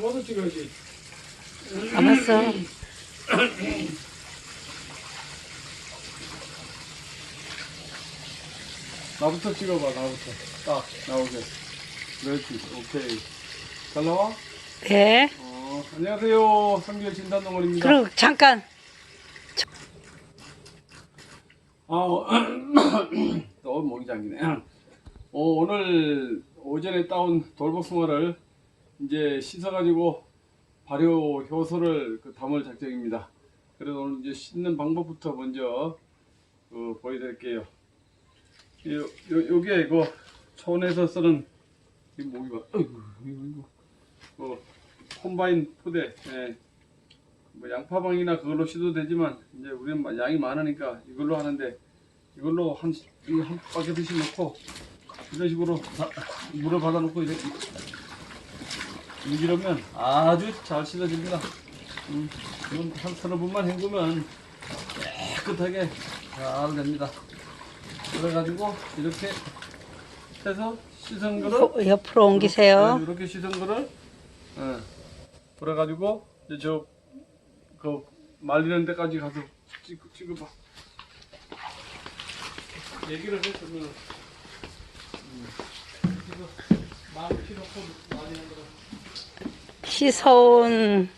좋아서 찍어야지. 알았어. 나부터 찍어봐, 나부터. 딱 나오게. 그렇지, 오케이. 잘 나와? 네. 어, 안녕하세요. 성규 진단동원입니다. 그리고 잠깐. 아, 어, 또 목이 잠기네. 어, 오늘 오전에 따온 돌복숭아를 이제 씻어가지고 발효 효소를 그 담을 작정입니다. 그래서 오늘 이제 씻는 방법부터 먼저 그 보여드릴게요. 요, 요, 요게 그 초원에서 쓰는 이 목이 봐. 이거, 이거. 그 콤바인 포대. 예. 뭐 양파방이나 그걸로 씻어도 되지만 이제 우리는 마- 양이 많으니까 이걸로 하는데 이걸로 한, 이거 한 바켓씩 넣고 이런 식으로 다- 물을 받아 놓고 이렇게 이러면 아주 잘 씻어집니다. 음, 한 서너 분만 헹구면 깨끗하게 잘 됩니다. 그래가지고 이렇게 해서 씻은 거를 어, 옆으로 옮기세요. 네, 이렇게 씻은 거를 예, 그래가지고 이제 저 그 말리는 데까지 가서 찍, 찍어 봐. 얘기를 했으면 음, 마음 없고 말리는 거를 씻어온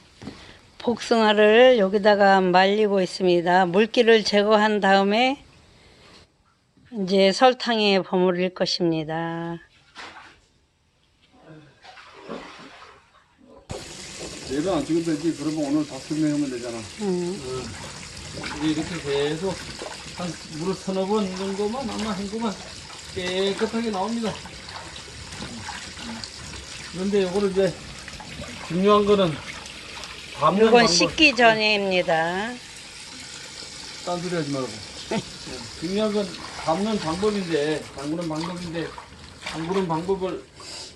복숭아를 여기다가 말리고 있습니다. 물기를 제거한 다음에 이제 설탕에 버무릴 것입니다. 내일 안 찍어도 되지. 그러면 오늘 다 설명하면 되잖아. 음, 이제 이렇게 계속 한 물을 서너 번 정도만 아마 헹구면 깨끗하게 나옵니다. 그런데 요거를 이제 중요한 거는 담는 이건 방법. 씻기 전에입니다. 딴 소리 하지 말고. 네, 중요한 건 담는 방법인데, 담그는 방법인데, 담그는 방법을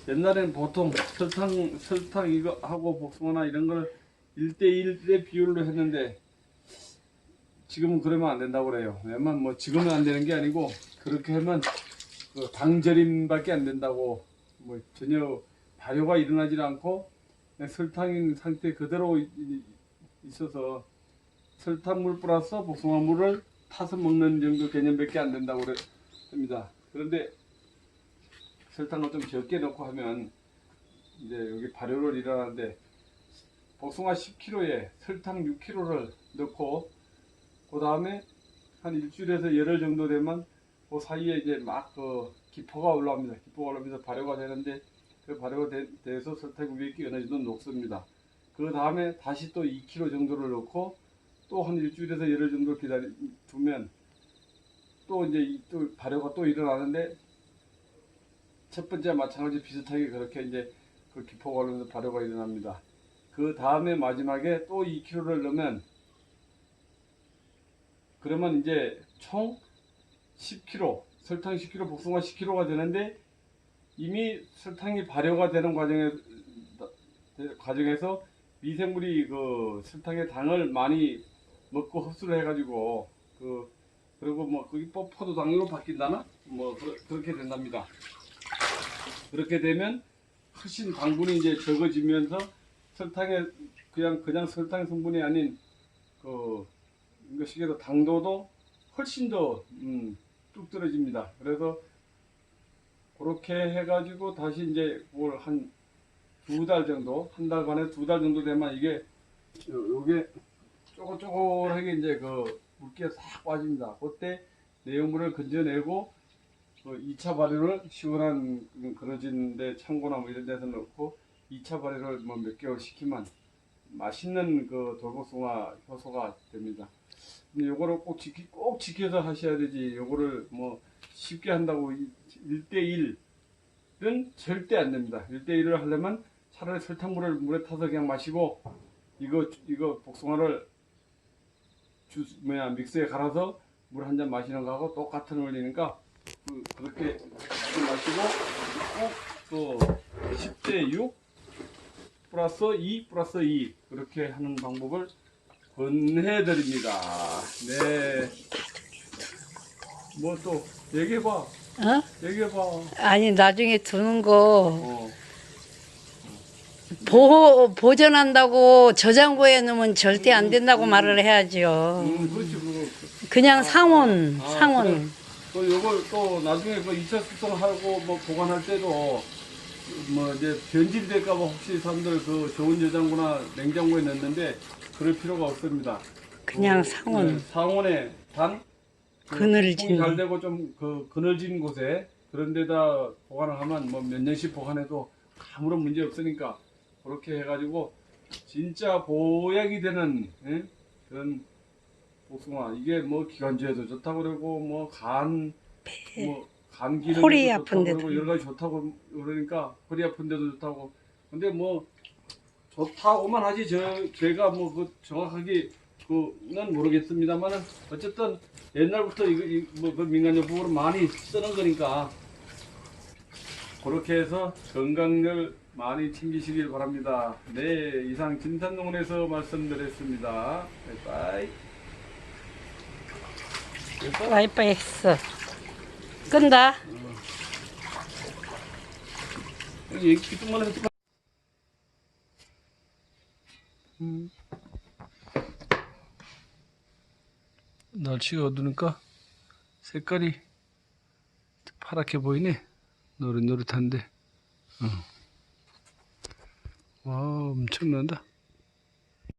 옛날에는 보통 설탕, 설탕 이거 하고 복숭아나 이런 걸 1대1의 비율로 했는데, 지금은 그러면 안 된다고 그래요. 왜냐면 뭐 지금은 안 되는 게 아니고, 그렇게 하면 그 당절임밖에 안 된다고, 뭐 전혀 발효가 일어나지 않고, 설탕인 상태 그대로 있어서 설탕물 플러스 복숭아물을 타서 먹는 정도 개념밖에 안 된다고 그럽니다. 그런데 설탕을 좀 적게 넣고 하면 이제 여기 발효를 일어나는데 복숭아 10kg에 설탕 6kg를 넣고 그 다음에 한 일주일에서 열흘 정도 되면 그 사이에 이제 막 그 기포가 올라옵니다. 기포가 올라오면서 발효가 되는데 그 발효가 되, 돼서 설탕 위에 정도 녹습니다. 그 다음에 다시 또 2kg 정도를 넣고 또 한 일주일에서 열흘 정도 기다리 두면 또 이제 이- 또 발효가 또 일어나는데 첫 번째 마찬가지 비슷하게 그렇게 이제 그 기포가 오르면서 발효가 일어납니다. 그 다음에 마지막에 또 2kg를 넣으면 그러면 이제 총 10kg 설탕 10kg 복숭아 10kg가 되는데 이미 설탕이 발효가 되는 과정에 과정에서 미생물이 그 설탕의 당을 많이 먹고 흡수를 해가지고 그 그리고 뭐 그게 뭐 포도당으로 바뀐다나 뭐 그, 그렇게 된답니다. 그렇게 되면 훨씬 당분이 이제 적어지면서 설탕의 그냥 그냥 설탕 성분이 아닌 그 이것이게도 당도도 훨씬 더 음, 뚝 떨어집니다. 그래서 그렇게 해가지고 다시 이제 그걸 한두 달 정도, 한 달 반에 두 달 정도 되면 이게 요- 요게 쪼글쪼글하게 이제 그 물기가 싹 빠집니다. 그때 내용물을 건져내고 그 2차 발효를 시원한 그러진데 창고나 뭐 이런 데서 넣고 2차 발효를 뭐 몇 개월 시키면 맛있는 그 돌복숭아 효소가 됩니다. 근데 요거를 꼭 지키 꼭 지켜서 하셔야 되지. 요거를 뭐 쉽게 한다고 1대1은 절대 안 됩니다. 1대1을 하려면 차라리 설탕물을 물에 타서 그냥 마시고 이거 이거 복숭아를 주스 뭐야 믹스에 갈아서 물 한 잔 마시는 거하고 똑같은 원리니까 그, 그렇게 마시고 꼭또 10대 6 플러스 2 플러스 2 그렇게 하는 방법을 권해드립니다. 네. 뭐 또 얘기해봐. 어? 얘기해봐. 아니 나중에 두는 거 어. 보, 보존한다고 저장고에 넣으면 절대 안 된다고 말을 해야죠. 음, 그렇지 그거. 그냥 상온, 아, 상온. 또 요걸 또 나중에 그 2차 숙성하고 뭐 보관할 때도 뭐 이제 변질이 될까봐 혹시 사람들 그 좋은 저장고나 냉장고에 넣는데 그럴 필요가 없습니다. 그냥 그, 상온. 네, 상온에 단 그 그늘진. 잘 되고 좀 그 그늘진 곳에 그런 데다 보관을 하면 뭐 몇 년씩 보관해도 아무런 문제 없으니까 그렇게 해가지고 진짜 보약이 되는 예? 그런 복숭아 이게 뭐 기관지에도 좋다고 그러고 뭐 간 뭐 간 기능 허리 아픈데도. 그러고 여러 가지 좋다고 그러니까 허리 아픈데도 좋다고 근데 뭐 좋다고만 하지 저 제가 뭐 그 정확하게 그는 모르겠습니다만은 어쨌든 옛날부터 이거 뭐그 민간요법으로 많이 쓰는 거니까 그렇게 해서 건강을 많이 챙기시길 바랍니다. 네 이상 진산농원에서 말씀드렸습니다. 네, 빠이. 됐어? 와이파이 했어. 끈다. 얘기 조금만 해도 음. 날씨가 어두니까 색깔이 파랗게 보이네. 노릇노릇한데. 어. 와, 엄청난다.